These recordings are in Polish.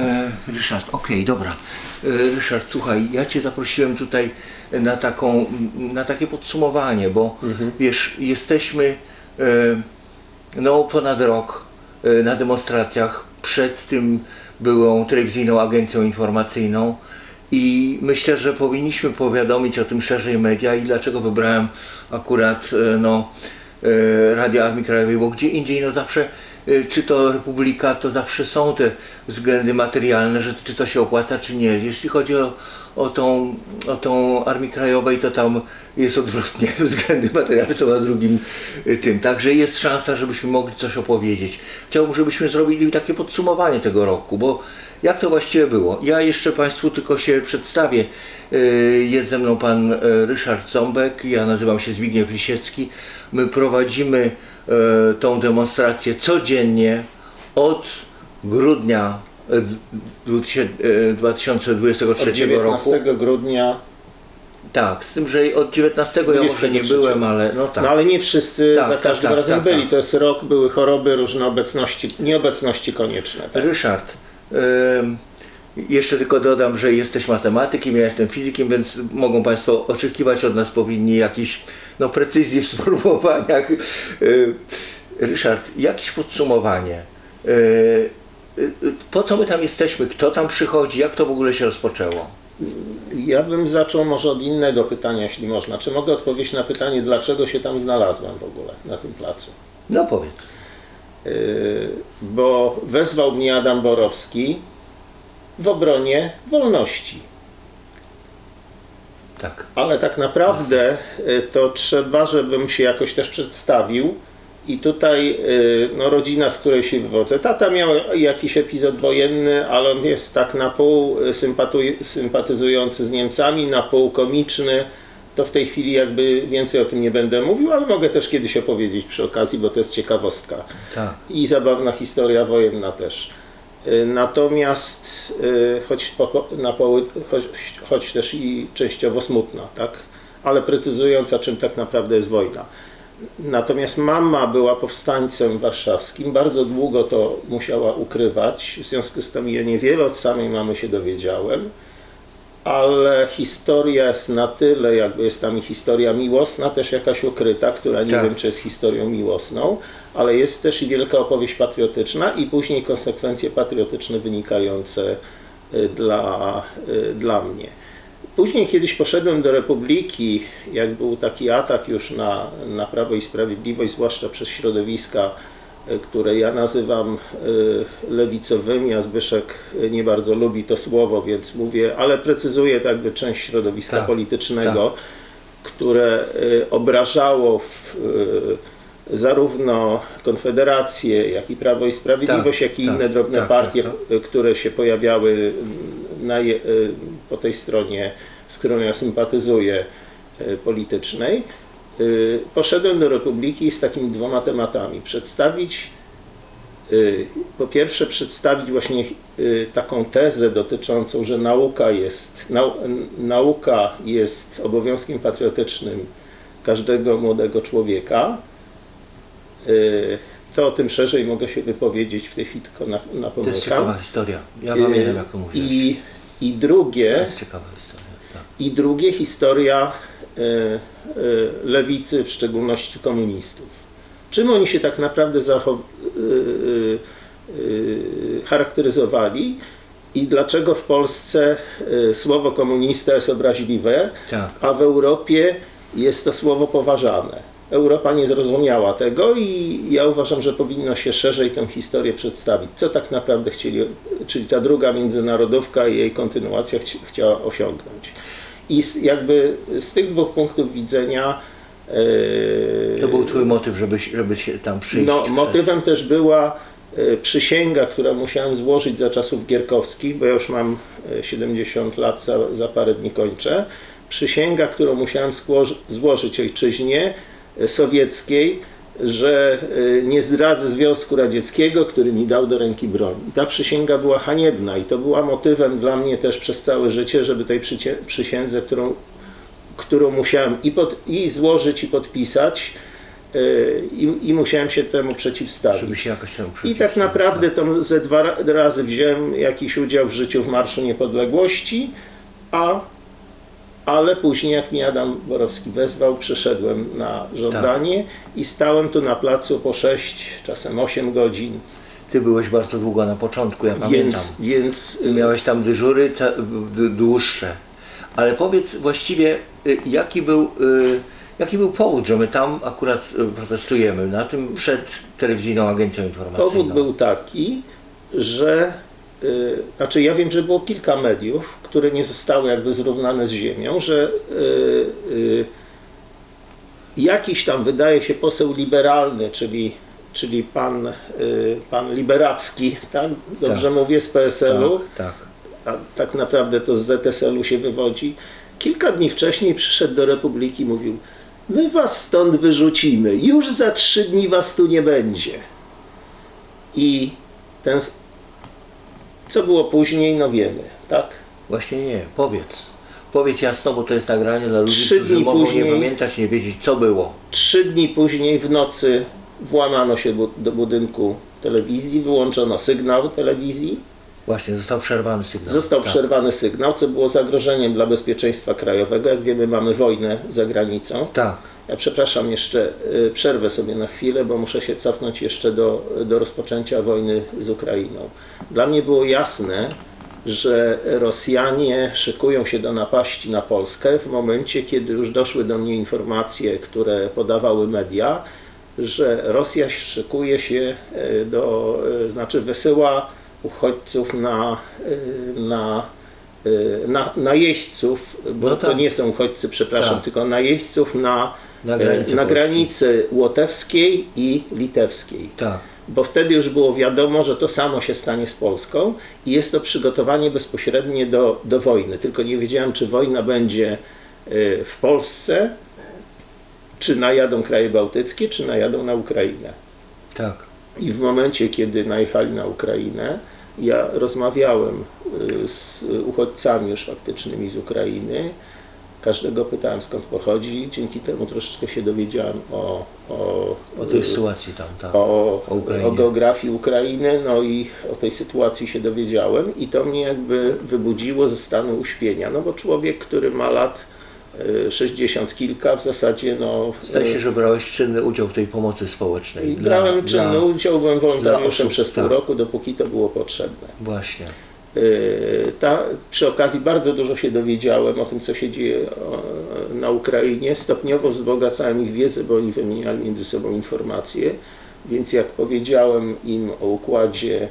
E, Ryszard, okej, dobra. E, Ryszard, słuchaj, ja Cię zaprosiłem tutaj na, taką, na takie podsumowanie, bo wiesz, jesteśmy e, no, ponad rok e, na demonstracjach przed tym byłą telewizyjną agencją informacyjną i myślę, że powinniśmy powiadomić o tym szerzej media i dlaczego wybrałem akurat e, no, e, Radio Armii Krajowej, bo gdzie indziej no zawsze czy to Republika, to zawsze są te względy materialne, że czy to się opłaca, czy nie. Jeśli chodzi o, o, tą, o tą Armii Krajowej, to tam jest odwrotnie, względy materialne są na drugim y, tym. Także jest szansa, żebyśmy mogli coś opowiedzieć. Chciałbym, żebyśmy zrobili takie podsumowanie tego roku, bo jak to właściwie było? Ja jeszcze Państwu tylko się przedstawię. Y, Jest ze mną Pan y, Ryszard Ząbek, ja nazywam się Zbigniew Lisiecki. My prowadzimy y, tą demonstrację codziennie od grudnia y, dwu- y, 2023 Od 19 roku. grudnia, Tak, z tym, że od 19 ja może nie 23. byłem, ale no tak. no ale nie wszyscy Tak, za tak, każdym tak, razem tak, byli. tak. To jest rok, były choroby, różne obecności, nieobecności konieczne. Ryszard, ym, jeszcze tylko dodam, że jesteś matematykiem, ja jestem fizykiem, więc mogą Państwo oczekiwać od nas powinni jakiejś no, precyzji w sformułowaniach. Ym, Ryszard, jakieś podsumowanie. Yy, yy, Po co my tam jesteśmy? Kto tam przychodzi? Jak to w ogóle się rozpoczęło? Ja bym zaczął może od innego pytania, jeśli można. Czy mogę odpowiedzieć na pytanie, dlaczego się tam znalazłem w ogóle na tym placu? No powiedz. Bo wezwał mnie Adam Borowski w obronie wolności. Tak. Ale tak naprawdę y, to trzeba, żebym się jakoś też przedstawił. I tutaj y, no, rodzina, z której się wywodzę. Tata miał jakiś epizod wojenny, ale on jest tak na pół y, sympatyzujący z Niemcami, na pół komiczny. To w tej chwili jakby więcej o tym nie będę mówił, ale mogę też kiedyś opowiedzieć przy okazji, bo to jest ciekawostka Tak. i zabawna historia wojenna też. Y, Natomiast y, choć, na poły, choć, choć też i częściowo smutna, tak? ale precyzująca, czym tak naprawdę jest wojna. Natomiast mama była powstańcem warszawskim, bardzo długo to musiała ukrywać, w związku z tym ja niewiele od samej mamy się dowiedziałem, ale historia jest na tyle, jakby jest tam i historia miłosna, też jakaś ukryta, która nie Tak. wiem, czy jest historią miłosną, ale jest też i wielka opowieść patriotyczna i później konsekwencje patriotyczne wynikające y, dla, y, dla mnie. Później kiedyś poszedłem do Republiki, jak był taki atak już na, na Prawo i Sprawiedliwość, zwłaszcza przez środowiska, które ja nazywam y, lewicowymi, a Zbyszek y, nie bardzo lubi to słowo, więc mówię, ale precyzuję tak jakby część środowiska Tak, politycznego, które y, obrażało w, zarówno Konfederację, jak i Prawo i Sprawiedliwość, Tak, jak i tak, inne drobne tak, partie, tak, które się pojawiały na, po tej stronie, z którą ja sympatyzuję, politycznej. Y, Poszedłem do Republiki z takimi dwoma tematami. Przedstawić y, po pierwsze przedstawić właśnie y, taką tezę dotyczącą, że nauka jest, nau, nauka jest obowiązkiem patriotycznym każdego młodego człowieka. To o tym szerzej mogę się wypowiedzieć w tej chwili tylko na, na To jest ciekawa historia. Ja pamiętam, jak to mówisz. I, I To drugie, jest ciekawa historia. Tak. i drugie historia lewicy, w szczególności komunistów. Czym oni się tak naprawdę y, charakteryzowali i dlaczego w Polsce słowo komunista jest obraźliwe, Tak. a w Europie jest to słowo poważane. Europa nie zrozumiała tego i ja uważam, że powinno się szerzej tę historię przedstawić. Co tak naprawdę chcieli, czyli ta druga międzynarodówka i jej kontynuacja chci, chciała osiągnąć. I z, jakby z tych dwóch punktów widzenia yy, To był twój motyw, żeby, żeby się tam przyjść. no, motywem też była e, przysięga, którą musiałem złożyć za czasów gierkowskich, bo ja już mam e, 70 lat, za, za parę dni kończę. Przysięga, którą musiałem złożyć ojczyźnie e, sowieckiej, że e, nie zdradzę Związku Radzieckiego, który mi dał do ręki broń. I ta przysięga była haniebna i to była motywem dla mnie też przez całe życie, żeby tej przysiędze, którą, którą musiałem i, pod, i złożyć, i podpisać, y, i, i musiałem się temu przeciwstawić. Się temu I tak przeciwstawić. naprawdę to ze dwa ra- razy wziąłem jakiś udział w życiu w Marszu Niepodległości, a, ale później jak mnie Adam Borowski wezwał, przyszedłem na żądanie i stałem tu na placu po 6, czasem 8 godzin, Ty byłeś bardzo długo na początku, ja pamiętam. więc, więc y, Miałeś tam dyżury dłuższe. Ale powiedz właściwie, y, jaki był, y, jaki był powód, że my tam akurat protestujemy, na tym przed telewizyjną agencją informacyjną? Powód był taki, że znaczy ja wiem, że było kilka mediów, które nie zostały jakby zrównane z ziemią, że y, y, jakiś tam wydaje się poseł liberalny, czyli, czyli pan, y, pan Liberacki, tak? Dobrze Tak. mówię, z PSL-u, Tak, tak. a tak naprawdę to z ZSL-u się wywodzi. Kilka dni wcześniej przyszedł do Republiki i mówił, my was stąd wyrzucimy, już za trzy dni was tu nie będzie. I ten, co było później, no wiemy, tak? Właśnie nie, powiedz. Powiedz jasno, bo to jest nagranie dla ludzi, Trzy którzy dni mogą później- nie pamiętać, nie wiedzieć, co było. Trzy dni później w nocy włamano się bu- do budynku telewizji, wyłączono sygnał telewizji, Właśnie, został przerwany sygnał. Został tak. przerwany sygnał, co było zagrożeniem dla bezpieczeństwa krajowego. Jak wiemy, mamy wojnę za granicą. Tak, Ja przepraszam, jeszcze y, przerwę sobie na chwilę, bo muszę się cofnąć jeszcze do, do rozpoczęcia wojny z Ukrainą. Dla mnie było jasne, że Rosjanie szykują się do napaści na Polskę w momencie, kiedy już doszły do mnie informacje, które podawały media, że Rosja szykuje się y, do, y, znaczy wysyła uchodźców na, na, na, bo No to tak. nie są uchodźcy, przepraszam, Tak. tylko na jeźdźców na, Na e, granicy na granicy łotewskiej i litewskiej. tak. Bo wtedy już było wiadomo, że to samo się stanie z Polską i jest to przygotowanie bezpośrednie do, do wojny. Tylko nie wiedziałem, czy wojna będzie e, w Polsce, czy najadą kraje bałtyckie, czy najadą na Ukrainę. Tak. I w momencie, kiedy najechali na Ukrainę, ja rozmawiałem y, z uchodźcami już faktycznymi z Ukrainy. Każdego pytałem skąd pochodzi. Dzięki temu troszeczkę się dowiedziałem o, o, O tej sytuacji tam, tak. o, o o geografii Ukrainy, no i o tej sytuacji się dowiedziałem i to mnie jakby wybudziło ze stanu uśpienia. No bo człowiek, który ma lat y, 60 kilka w zasadzie no Zdaje się, y, że brałeś czynny udział w tej pomocy społecznej. i dla- brałem czynny dla- udział, byłem wolontariuszem przez pół tak. roku, dopóki to było potrzebne. Właśnie. Yy, Ta, przy okazji bardzo dużo się dowiedziałem o tym, co się dzieje na Ukrainie. Stopniowo wzbogacałem ich wiedzę, bo oni wymieniali między sobą informacje. Więc jak powiedziałem im o układzie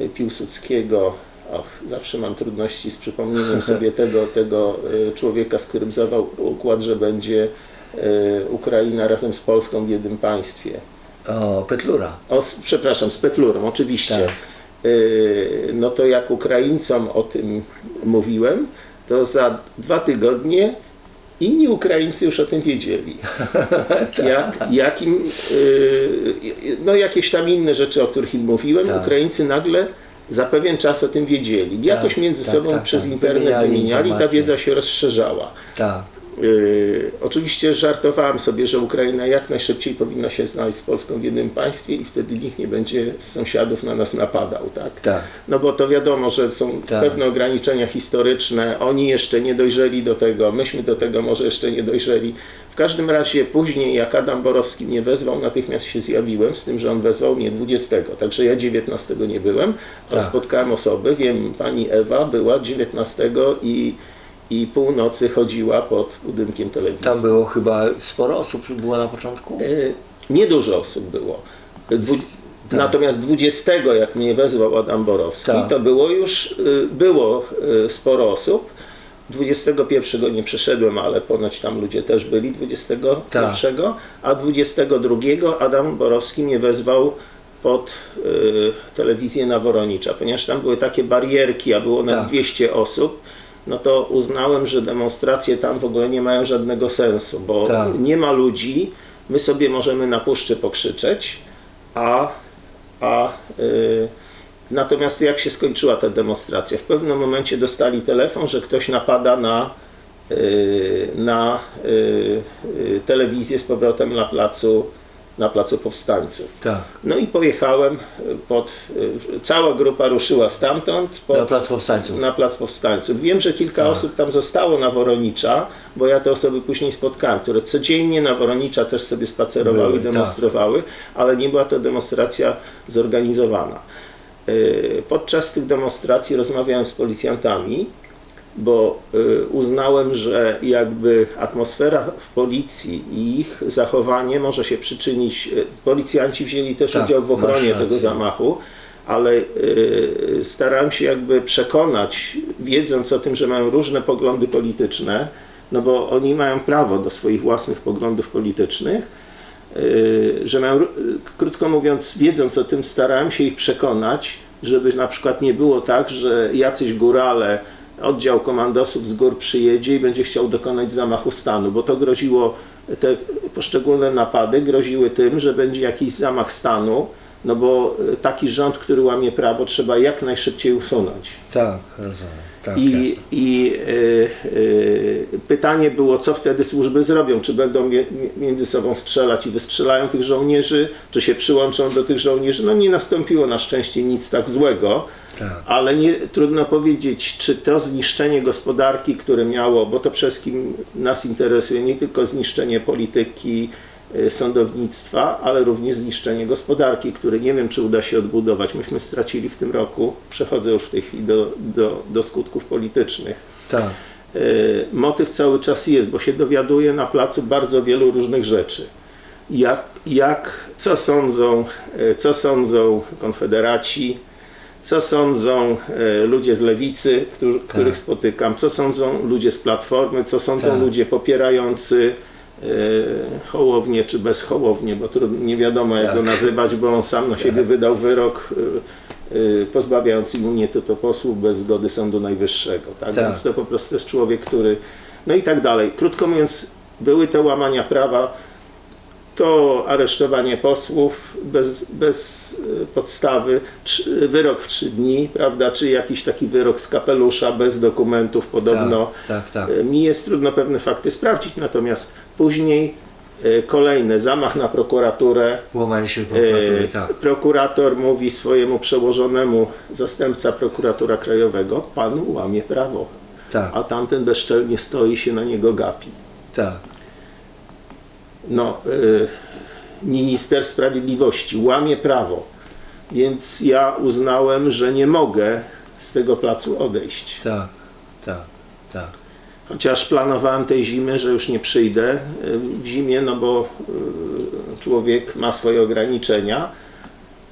y, Piłsudskiego, och, zawsze mam trudności z przypomnieniem sobie tego, tego y, człowieka, z którym zawał układ, że będzie y, Ukraina razem z Polską w jednym państwie. O, Petlura. O, przepraszam, z Petlurą, oczywiście. Tak. Yy, No to jak Ukraińcom o tym mówiłem, to za dwa tygodnie inni Ukraińcy już o tym wiedzieli. Jak, jakim, yy, no jakieś tam inne rzeczy, o których im mówiłem, Tak. Ukraińcy nagle za pewien czas o tym wiedzieli. Jakoś między tak, sobą tak, przez tak. internet Wymieniali wymieniali, ta wiedza się rozszerzała. Yy, oczywiście żartowałem sobie, że Ukraina jak najszybciej powinna się znaleźć z Polską w jednym państwie i wtedy nikt nie będzie z sąsiadów na nas napadał, tak? Tak. No bo to wiadomo, że są Tak. pewne ograniczenia historyczne, oni jeszcze nie dojrzeli do tego, myśmy do tego może jeszcze nie dojrzeli. W każdym razie później, jak Adam Borowski mnie wezwał, natychmiast się zjawiłem, z tym, że on wezwał mnie 20, także ja 19 nie byłem, a Tak. spotkałem osoby, wiem, pani Ewa była 19 i, i północy chodziła pod budynkiem telewizji. Tam było chyba sporo osób, było na początku? E, Niedużo osób było. Dwu, tak. Natomiast 20, jak mnie wezwał Adam Borowski, Tak. to było już y, było y, sporo osób. 21 nie przyszedłem, ale ponoć tam ludzie też byli 21, Tak. a 22 Adam Borowski mnie wezwał pod y, telewizję na Woronicza, ponieważ tam były takie barierki, a było nas Tak. 200 osób, no to uznałem, że demonstracje tam w ogóle nie mają żadnego sensu, bo Tak. nie ma ludzi, my sobie możemy na puszczy pokrzyczeć, a, a y, natomiast jak się skończyła ta demonstracja? W pewnym momencie dostali telefon, że ktoś napada na, y, na y, telewizję z powrotem na placu na Placu Powstańców. Tak. No i pojechałem pod, y, cała grupa ruszyła stamtąd pod, Na Plac Powstańców. na Plac Powstańców. Wiem, że kilka osób tam zostało na Woronicza, bo ja te osoby później spotkałem, które codziennie na Woronicza też sobie spacerowały Były, tak. demonstrowały, ale nie była to demonstracja zorganizowana. Y, Podczas tych demonstracji rozmawiałem z policjantami, bo y, uznałem, że jakby atmosfera w policji i ich zachowanie może się przyczynić. y, Policjanci wzięli też Tak, udział w ochronie tego zamachu, ale y, starałem się jakby przekonać, wiedząc o tym, że mają różne poglądy polityczne, no bo oni mają prawo do swoich własnych poglądów politycznych, że mają, krótko mówiąc, wiedząc o tym, starałem się ich przekonać, żeby na przykład nie było tak, że jacyś górale, oddział komandosów z gór przyjedzie i będzie chciał dokonać zamachu stanu, bo to groziło, te poszczególne napady groziły tym, że będzie jakiś zamach stanu, no bo y, taki rząd, który łamie prawo, trzeba jak najszybciej usunąć. Tak, rozumiem. Tak, I, jasne. i y, y, pytanie było, co wtedy służby zrobią? Czy będą między sobą strzelać i wystrzelają tych żołnierzy, czy się przyłączą do tych żołnierzy? No nie nastąpiło na szczęście nic tak złego, Tak. ale nie, trudno powiedzieć, czy to zniszczenie gospodarki, które miało, bo to przede wszystkim nas interesuje, nie tylko zniszczenie polityki, y, sądownictwa, ale również zniszczenie gospodarki, które nie wiem, czy uda się odbudować. Myśmy stracili w tym roku, przechodzę już w tej chwili do, do, do skutków politycznych. Tak. Y, Motyw cały czas jest, bo się dowiaduje na placu bardzo wielu różnych rzeczy. Jak, jak co, sądzą, y, co sądzą konfederaci, co sądzą y, ludzie z lewicy, którzy, których spotykam, co sądzą ludzie z platformy, co sądzą Tak. ludzie popierający y, Hołownię czy bez Hołownię, bo trudno, nie wiadomo jak Tak. go nazywać, bo on sam na siebie wydał wyrok y, pozbawiając immunitetu posłów bez zgody Sądu Najwyższego. Tak? Tak. Więc to po prostu jest człowiek, który. No i tak dalej. Krótko mówiąc, były te łamania prawa, to aresztowanie posłów bez, bez y, podstawy, trzy- wyrok w trzy dni, prawda, czy jakiś taki wyrok z kapelusza bez dokumentów podobno. Tak, tak. Y, Mi jest trudno pewne fakty sprawdzić, natomiast później y, kolejny zamach na prokuraturę. Łamanie się prokuratury, tak. Prokurator mówi swojemu przełożonemu, zastępca prokuratora krajowego, pan łamie prawo, Tak, a tamten bezczelnie stoi się na niego gapi. tak. No, y, minister sprawiedliwości łamie prawo, więc ja uznałem, że nie mogę z tego placu odejść. Tak, tak, tak. Chociaż planowałem tej zimy, że już nie przyjdę y, w zimie, no bo y, człowiek ma swoje ograniczenia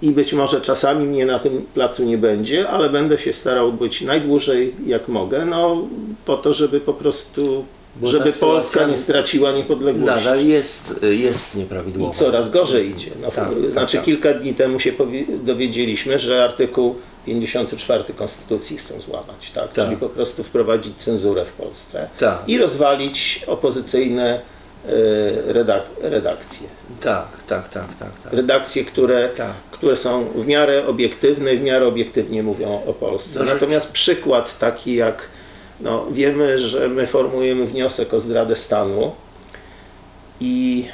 i być może czasami mnie na tym placu nie będzie, ale będę się starał być najdłużej jak mogę, no po to, żeby po prostu, Bo żeby Polska nie straciła niepodległości. Nadal jest, jest nieprawidłowa. I coraz gorzej idzie. No, Tak, znaczy tak, tak. kilka dni temu się dowiedzieliśmy, że artykuł 54 Konstytucji chcą złamać, tak? Tak. czyli po prostu wprowadzić cenzurę w Polsce Tak. i rozwalić opozycyjne e, redak redakcje. Tak, tak, tak, tak, tak. Redakcje, które, Tak. które są w miarę obiektywne i w miarę obiektywnie mówią o Polsce. No, Natomiast przykład taki jak, no, wiemy, że my formujemy wniosek o zdradę stanu i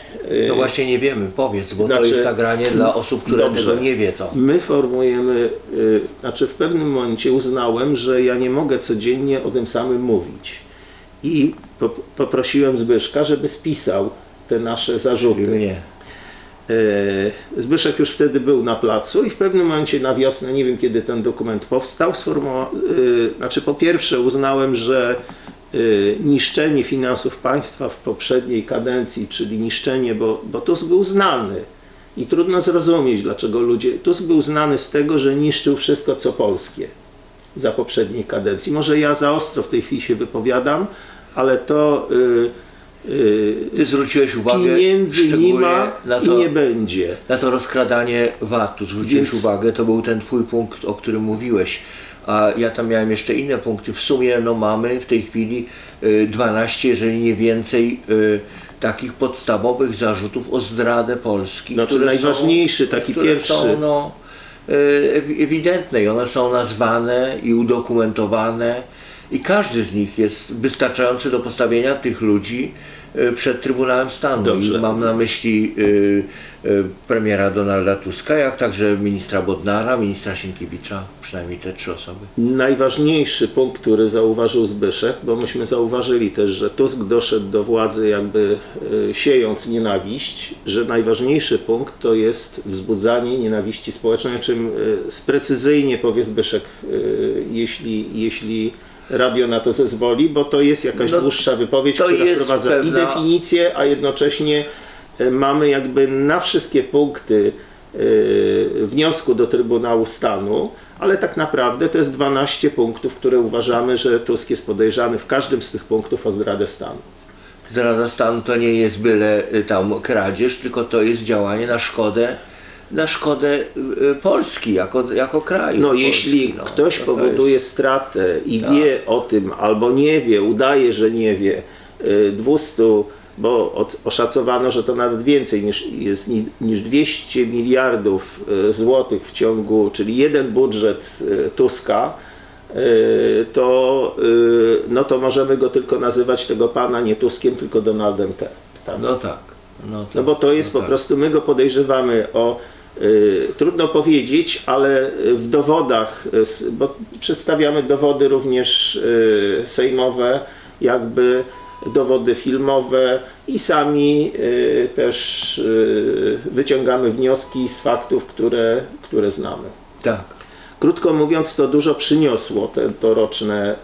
e, No właśnie nie wiemy, powiedz, bo to Znaczy- jest nagranie dla osób, które Dobrze. tego nie wiedzą. My formujemy, y, znaczy w pewnym momencie uznałem, że ja nie mogę codziennie o tym samym mówić. I po, poprosiłem Zbyszka, żeby spisał te nasze zarzuty. mnie. Y, Zbyszek już wtedy był na placu i w pewnym momencie na wiosnę, nie wiem kiedy ten dokument powstał, y, znaczy po pierwsze uznałem, że y, niszczenie finansów państwa w poprzedniej kadencji, czyli niszczenie, bo, bo Tusk był znany i trudno zrozumieć, dlaczego ludzie. Tusk był znany z tego, że niszczył wszystko, co polskie za poprzedniej kadencji. Może ja za ostro w tej chwili się wypowiadam, ale to y, y, Ty zwróciłeś uwagę pieniędzy nie ma na i to, nie będzie. na to rozkradanie VAT-u. Zwróciłeś Więc- uwagę, to był ten twój punkt, o którym mówiłeś. A ja tam miałem jeszcze inne punkty. W sumie no, mamy w tej chwili y, 12, jeżeli nie więcej, y, takich podstawowych zarzutów o zdradę Polski. Znaczy które najważniejszy, taki które pierwszy. Są, no, y, ewi- ewidentne i one są nazwane i udokumentowane i każdy z nich jest wystarczający do postawienia tych ludzi y, przed Trybunałem Stanu. Dobrze. Mam na myśli y, y, premiera Donalda Tuska, jak także ministra Bodnara, ministra Sienkiewicza, przynajmniej te trzy osoby. Najważniejszy punkt, który zauważył Zbyszek, bo myśmy zauważyli też, że Tusk doszedł do władzy jakby siejąc nienawiść, że najważniejszy punkt to jest wzbudzanie nienawiści społecznej, o czym sprecyzyjnie powie Zbyszek, jeśli, jeśli radio na to zezwoli, bo to jest jakaś No, dłuższa wypowiedź, która jest wprowadza i pewna- definicję, a jednocześnie e, mamy jakby na wszystkie punkty e, wniosku do Trybunału Stanu, ale tak naprawdę to jest 12 punktów, które uważamy, że Tusk jest podejrzany w każdym z tych punktów o zdradę stanu. Zdrada stanu to nie jest byle y, tam kradzież, tylko to jest działanie na szkodę, na szkodę y, Polski jako, jako kraju. No Polski, jeśli no. ktoś To- to powoduje jest- stratę i Tak. wie o tym, albo nie wie, udaje, że nie wie, y, 200, bo od- oszacowano, że to nawet więcej niż, jest, ni- niż 200 miliardów y, złotych w ciągu, czyli jeden budżet y, Tuska, y, to, y, no to możemy go tylko nazywać tego pana nie Tuskiem, tylko Donaldem T. Tak? No tak. No, tak, No bo to jest no po tak. prostu, my go podejrzewamy o, y, trudno powiedzieć, ale w dowodach, y, bo przedstawiamy dowody również y, sejmowe, jakby dowody filmowe i sami y, też y, wyciągamy wnioski z faktów, które, które znamy. Tak. Krótko mówiąc, to dużo przyniosło te, to roczne.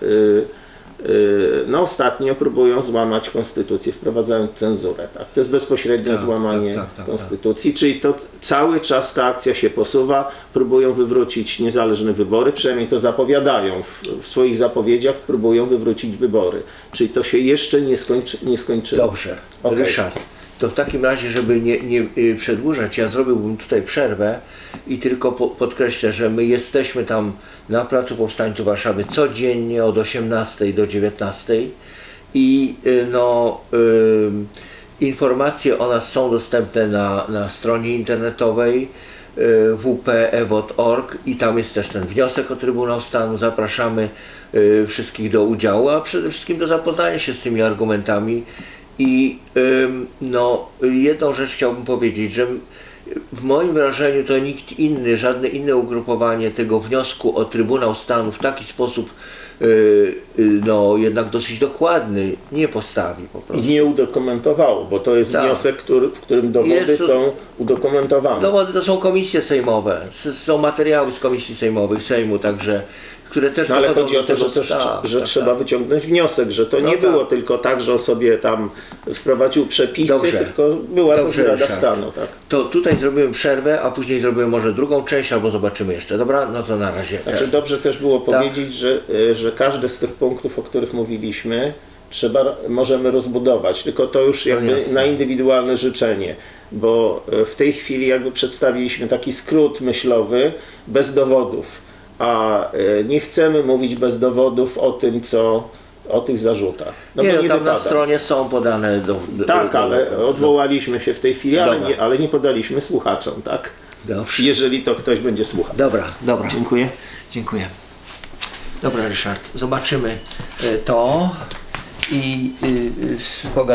Y, No ostatnio próbują złamać konstytucję, wprowadzając cenzurę. Tak? To jest bezpośrednie Tak, złamanie tak, tak, tak, konstytucji, czyli to cały czas ta akcja się posuwa, próbują wywrócić niezależne wybory, przynajmniej to zapowiadają w, w swoich zapowiedziach, próbują wywrócić wybory. Czyli to się jeszcze nie, skończy, nie skończyło. Dobrze. Okej. Ryszard, to w takim razie, żeby nie, nie y, przedłużać, ja zrobiłbym tutaj przerwę i tylko po, podkreślę, że my jesteśmy tam na Placu Powstańców Warszawy codziennie od 18 do 19 i y, no, y, informacje o nas są dostępne na, na stronie internetowej y, wp.ewot.org i tam jest też ten wniosek o Trybunał Stanu. Zapraszamy y, wszystkich do udziału, a przede wszystkim do zapoznania się z tymi argumentami. I no, jedną rzecz chciałbym powiedzieć, że w moim wrażeniu to nikt inny, żadne inne ugrupowanie tego wniosku o Trybunał Stanu w taki sposób y, y, no, jednak dosyć dokładny nie postawi po I prostu. nie udokumentowało, bo to jest Tak. wniosek, który, w którym dowody Jest- są udokumentowane. Dowody to są komisje sejmowe, są materiały z komisji sejmowych, Sejmu, także, które też No ale chodzi o to, że, też, tak, że tak, trzeba tak. wyciągnąć wniosek, że to No nie tak. było tylko tak, że on sobie tam wprowadził przepisy, Dobrze. tylko była to Dobrze, zdrada Ryszard. stanu. Tak? To tutaj zrobiłem przerwę, a później zrobimy może drugą część, albo zobaczymy jeszcze. Dobra? No to na razie. Znaczy dobrze też było Tak. powiedzieć, że, y, że każdy z tych punktów, o których mówiliśmy, trzeba, możemy rozbudować, tylko to już jakby No na indywidualne życzenie, bo y, w tej chwili jakby przedstawiliśmy taki skrót myślowy bez dowodów, a y, nie chcemy mówić bez dowodów o tym, co o tych zarzutach. No nie, bo no, nie tam wypada. na stronie są podane do, do Tak, do, ale odwołaliśmy się w tej chwili, ale nie, ale nie podaliśmy słuchaczom, tak? Dobrze. Jeżeli to ktoś będzie słuchał. Dobra, dobra. Dziękuję. Dziękuję. Dobra, Ryszard, zobaczymy e, to i y, y, pogadamy.